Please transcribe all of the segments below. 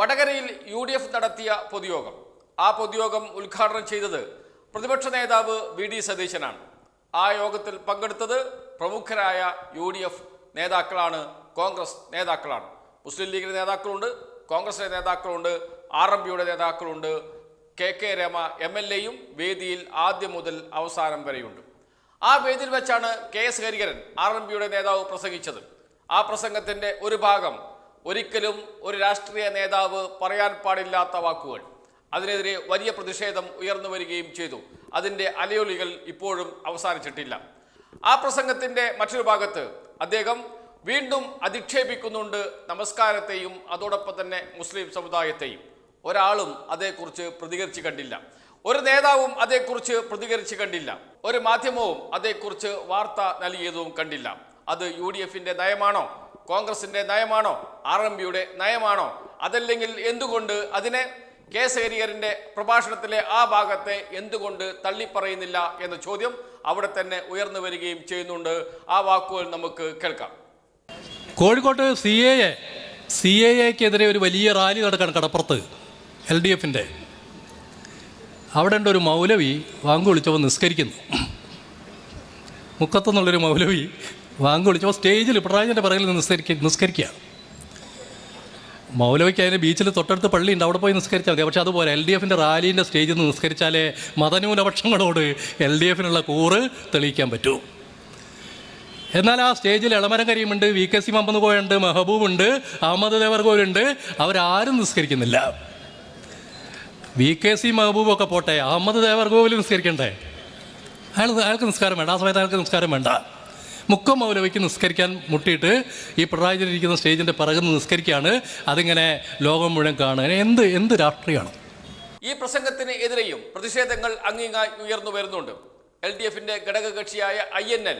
വടകരയിൽ U D F നടത്തിയ പൊതുയോഗം. ആ പൊതുയോഗം ഉദ്ഘാടനം ചെയ്തത് പ്രതിപക്ഷ നേതാവ് വി ഡി സതീശനാണ്. ആ യോഗത്തിൽ പങ്കെടുത്തത് പ്രമുഖരായ യു ഡി എഫ് നേതാക്കളാണ് കോൺഗ്രസ് നേതാക്കളാണ്. മുസ്ലിം ലീഗിന്റെ നേതാക്കളുണ്ട് കോൺഗ്രസിലെ നേതാക്കളുണ്ട് ആർ എം പിയുടെ നേതാക്കളുണ്ട് K K Rema M L എയും വേദിയിൽ ആദ്യം മുതൽ അവസാനം വരെയുണ്ട്. ആ വേദിയിൽ വെച്ചാണ് K S Hariharan R M പിയുടെ നേതാവ് പ്രസംഗിച്ചത്. ആ പ്രസംഗത്തിന്റെ ഒരു ഭാഗം ഒരിക്കലും ഒരു രാഷ്ട്രീയ നേതാവ് പറയാൻ പാടില്ലാത്ത വാക്കുകൾ. അതിനെതിരെ വലിയ പ്രതിഷേധം ഉയർന്നു വരികയും ചെയ്തു. അതിന്റെ അലയൊലികൾ ഇപ്പോഴും അവസാനിച്ചിട്ടില്ല. ആ പ്രസംഗത്തിന്റെ മറ്റൊരു ഭാഗത്ത് അദ്ദേഹം വീണ്ടും അധിക്ഷേപിക്കുന്നുണ്ട് നമസ്കാരത്തെയും അതോടൊപ്പം തന്നെ മുസ്ലിം സമുദായത്തെയും. ഒരാളും അതേക്കുറിച്ച് പ്രതികരിച്ചു കണ്ടില്ല. ഒരു നേതാവും അതേക്കുറിച്ച് പ്രതികരിച്ചു കണ്ടില്ല. ഒരു മാധ്യമവും അതേക്കുറിച്ച് വാർത്ത നൽകിയതും കണ്ടില്ല. അത് യു ഡി എഫിന്റെ നയമാണോ? കോൺഗ്രസിന്റെ നയമാണോ? ആർ എം പിയുടെ നയമാണോ? അതല്ലെങ്കിൽ എന്തുകൊണ്ട് അതിനെ കെ സേരിയറിന്റെ പ്രഭാഷണത്തിലെ ആ ഭാഗത്തെ എന്തുകൊണ്ട് തള്ളിപ്പറയുന്നില്ല എന്ന ചോദ്യം അവിടെ തന്നെ ഉയർന്നു വരികയും ചെയ്യുന്നുണ്ട്. ആ വാക്കുകൾ നമുക്ക് കേൾക്കാം. കോഴിക്കോട്ട് C A A C A എക്കെതിരെ ഒരു വലിയ റാലി നടക്കാണ് കടപ്പുറത്ത് എൽ ഡി എഫിന്റെ അവിടെ ഉണ്ട് ഒരു മൗലവി വാങ്ക് വിളിച്ചപ്പോൾ നിസ്കരിക്കുന്നു. മുക്കത്തുനിന്നുള്ളൊരു മൗലവി വാങ്ക് വിളിച്ചപ്പോൾ സ്റ്റേജിൽ പിണറായിന്റെ നിസ്കരിക്ക നിസ്കരിക്കുക മൗലവിക്ക് അതിന് ബീച്ചിൽ തൊട്ടടുത്ത് പള്ളിയുണ്ട് അവിടെ പോയി നിസ്കരിച്ചാൽ മതി. പക്ഷേ അതുപോലെ എൽ ഡി എഫിന്റെ റാലീന്റെ സ്റ്റേജിൽ നിന്ന് നിസ്കരിച്ചാലേ മതന്യൂനപക്ഷങ്ങളോട് എൽ ഡി എഫിനുള്ള കൂറ് തെളിയിക്കാൻ പറ്റൂ. എന്നാൽ ആ സ്റ്റേജിൽ ഇളമരം കരീമുണ്ട് വി കെ സി മമ്പന്ന് കോയുണ്ട് മെഹബൂബുണ്ട് അഹമ്മദ് ദേവർഗോലുണ്ട് അവരാരും നിസ്കരിക്കുന്നില്ല. വി കെ സി മെഹബൂബൊക്കെ പോട്ടെ അഹമ്മദ് ദേവർഗോവിൽ നിസ്കരിക്കണ്ടേ? അയാൾ അയാൾക്ക് നിസ്കാരം വേണ്ട. ആ സമയത്ത് അയാൾക്ക് നിസ്കാരം വേണ്ട. മുക്കം മൗലവിക്ക് നിസ്കരിക്കാൻ മുട്ടിയിട്ട് ഈ പിണറായി വിജയൻ ഇരിക്കുന്ന സ്റ്റേജിന്റെ പിറകുന്ന് നിസ്കരിക്കുകയാണ്. അതിങ്ങനെ ലോകം മുഴുവൻ കാണുക. എന്ത് എന്ത് രാഷ്ട്രീയമാണ്? ഈ പ്രസംഗത്തിന് എതിരെയും പ്രതിഷേധങ്ങൾ അങ്ങിങ്ങായി ഉയർന്നു വരുന്നുണ്ട്. എൽ ഡി എഫിന്റെ ഘടകകക്ഷിയായ ഐ എൻ എൽ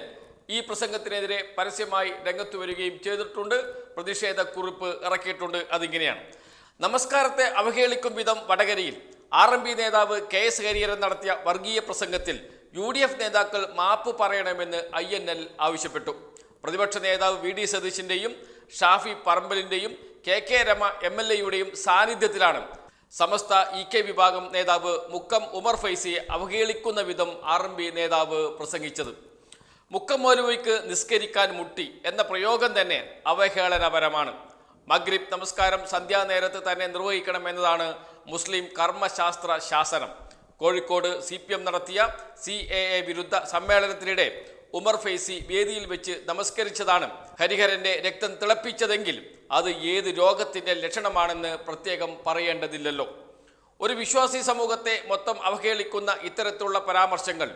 ഈ പ്രസംഗത്തിനെതിരെ പരസ്യമായി രംഗത്ത് വരികയും ചെയ്തിട്ടുണ്ട്. പ്രതിഷേധ കുറിപ്പ് ഇറക്കിയിട്ടുണ്ട്. അതിങ്ങനെയാണ്. നമസ്കാരത്തെ അവഹേളിക്കും വിധം വടകരയിൽ ആർ നേതാവ് കെ എസ് നടത്തിയ വർഗീയ പ്രസംഗത്തിൽ യു ഡി എഫ് നേതാക്കൾ മാപ്പ് പറയണമെന്ന് ഐ എൻ എൽ ആവശ്യപ്പെട്ടു. പ്രതിപക്ഷ നേതാവ് വി ഡി സതീശിന്റെയും Shafi പറമ്പലിന്റെയും K K Rema M L എയുടെയും സാന്നിധ്യത്തിലാണ്. സമസ്ത ഇ കെ വിഭാഗം നേതാവ് മുക്കം ഉമർ ഫൈസിയെ അവഹേളിക്കുന്ന വിധം ആർ എം പി നേതാവ് പ്രസംഗിച്ചത്. മുക്കം മൗലവിക്ക് നിസ്കരിക്കാൻ മുട്ടി എന്ന പ്രയോഗം തന്നെ അവഹേളനപരമാണ്. മഗ്രിബ് നമസ്കാരം സന്ധ്യാനേരത്ത് തന്നെ നിർവഹിക്കണം എന്നതാണ് മുസ്ലിം കർമ്മശാസ്ത്ര ശാസനം. കോഴിക്കോട് സി പി എം നടത്തിയ സി എ എ വിരുദ്ധ സമ്മേളനത്തിനിടെ ഉമർ ഫൈസി വേദിയിൽ വെച്ച് നമസ്കരിച്ചതാണ് ഹരിഹരന്റെ രക്തം തിളപ്പിച്ചതെങ്കിൽ അത് ഏത് രോഗത്തിന്റെ ലക്ഷണമാണെന്ന് പ്രത്യേകം പറയേണ്ടതില്ലല്ലോ. ഒരു വിശ്വാസി സമൂഹത്തെ മൊത്തം അവഹേളിക്കുന്ന ഇത്തരത്തിലുള്ള പരാമർശങ്ങൾ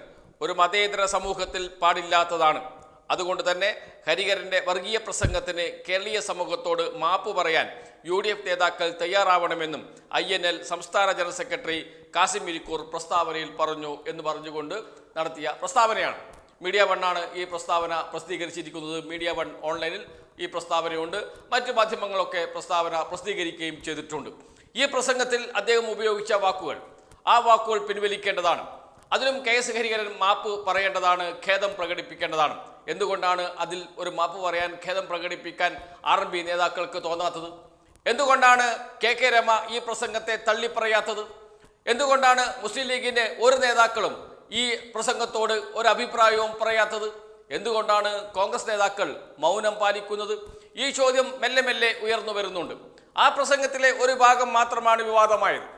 ഒരു മതേതര സമൂഹത്തിൽ പാടില്ലാത്തതാണ്. അതുകൊണ്ട് തന്നെ ഹരിഹരന്റെ വർഗീയ പ്രസംഗത്തിന് കേരളീയ സമൂഹത്തോട് മാപ്പ് പറയാൻ യു ഡി എഫ് നേതാക്കൾ തയ്യാറാവണമെന്നും ഐ എൻ എൽ സംസ്ഥാന ജനറൽ സെക്രട്ടറി കാസിം ഇരിക്കൂർ പ്രസ്താവനയിൽ പറഞ്ഞു എന്ന് പറഞ്ഞുകൊണ്ട് നടത്തിയ പ്രസ്താവനയാണ്. മീഡിയ വണ്ണാണ് ഈ പ്രസ്താവന പ്രസിദ്ധീകരിച്ചിരിക്കുന്നത്. മീഡിയ വൺ ഓൺലൈനിൽ ഈ പ്രസ്താവനയുണ്ട്. മറ്റ് മാധ്യമങ്ങളൊക്കെ പ്രസ്താവന പ്രസിദ്ധീകരിക്കുകയും ചെയ്തിട്ടുണ്ട്. ഈ പ്രസംഗത്തിൽ അദ്ദേഹം ഉപയോഗിച്ച വാക്കുകൾ. ആ വാക്കുകൾ പിൻവലിക്കേണ്ടതാണ്. അതിലും കെ എസ് ഹരിഹരൻ മാപ്പ് പറയേണ്ടതാണ് ഖേദം പ്രകടിപ്പിക്കേണ്ടതാണ്. എന്തുകൊണ്ടാണ് അതിൽ ഒരു മാപ്പ് പറയാൻ ഖേദം പ്രകടിപ്പിക്കാൻ ആർ എം പി നേതാക്കൾക്ക് തോന്നാത്തത്? എന്തുകൊണ്ടാണ് കെ കെ രമ ഈ പ്രസംഗത്തെ തള്ളിപ്പറയാത്തത്? എന്തുകൊണ്ടാണ് മുസ്ലിം ലീഗിന്റെ ഒരു നേതാക്കളും ഈ പ്രസംഗത്തോട് ഒരു അഭിപ്രായവും പറയാത്തത്? എന്തുകൊണ്ടാണ് കോൺഗ്രസ് നേതാക്കൾ മൗനം പാലിക്കുന്നത്? ഈ ചോദ്യം മെല്ലെ മെല്ലെ ഉയർന്നു വരുന്നുണ്ട്. ആ പ്രസംഗത്തിലെ ഒരു ഭാഗം മാത്രമാണ് വിവാദമായത്.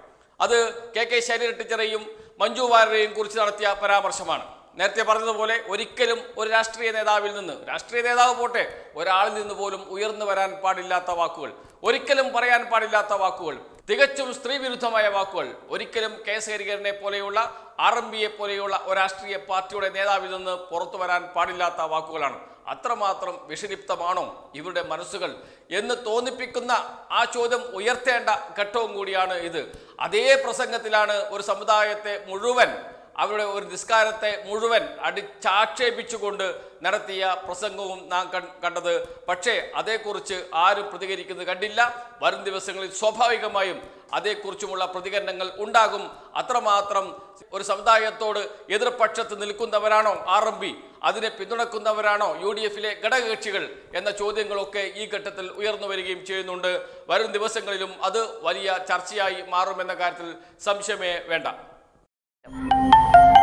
അത് കെ കെ ശരീര ടീച്ചറെയും മഞ്ജു വാര്യരെയും കുറിച്ച് നടത്തിയ പരാമർശമാണ്. നേരത്തെ പറഞ്ഞതുപോലെ ഒരിക്കലും ഒരു രാഷ്ട്രീയ നേതാവിൽ നിന്ന് രാഷ്ട്രീയ നേതാവ് പോട്ടെ ഒരാളിൽ നിന്ന് പോലും ഉയർന്നു വരാൻ പാടില്ലാത്ത വാക്കുകൾ ഒരിക്കലും പറയാൻ പാടില്ലാത്ത വാക്കുകൾ തികച്ചും സ്ത്രീ വിരുദ്ധമായ വാക്കുകൾ ഒരിക്കലും കെ എസ് ഹരിഹരനെ പോലെയുള്ള ആർ എം ബിയെ പോലെയുള്ള ഒരു രാഷ്ട്രീയ പാർട്ടിയുടെ നേതാവിൽ നിന്ന് പുറത്തു വരാൻ പാടില്ലാത്ത വാക്കുകളാണ്. അത്രമാത്രം വിഷലിപ്തമാണോ ഇവരുടെ മനസ്സുകൾ എന്ന് തോന്നിപ്പിക്കുന്ന ആ ചോദ്യം ഉയർത്തേണ്ട ഘട്ടവും കൂടിയാണ് ഇത്. അതേ പ്രസംഗത്തിലാണ് ഒരു സമുദായത്തെ മുഴുവൻ അവരുടെ ഒരു നിസ്കാരത്തെ മുഴുവൻ അടിച്ചാക്ഷേപിച്ചുകൊണ്ട് നടത്തിയ പ്രസംഗവും നാം കണ്ടത്. പക്ഷേ അതേക്കുറിച്ച് ആരും പ്രതികരിക്കുന്നത് കണ്ടില്ല. വരും ദിവസങ്ങളിൽ സ്വാഭാവികമായും അതേക്കുറിച്ചുമുള്ള പ്രതികരണങ്ങൾ ഉണ്ടാകും. അത്രമാത്രം ഒരു സമുദായത്തോട് എതിർപക്ഷത്ത് നിൽക്കുന്നവരാണോ ആർ എം പി? അതിനെ പിന്തുണക്കുന്നവരാണോ യു ഡി എഫിലെ ഘടകകക്ഷികൾ? എന്ന ചോദ്യങ്ങളൊക്കെ ഈ ഘട്ടത്തിൽ ഉയർന്നു വരികയും ചെയ്യുന്നുണ്ട്. വരും ദിവസങ്ങളിലും അത് വലിയ ചർച്ചയായി മാറുമെന്ന കാര്യത്തിൽ സംശയമേ വേണ്ട. you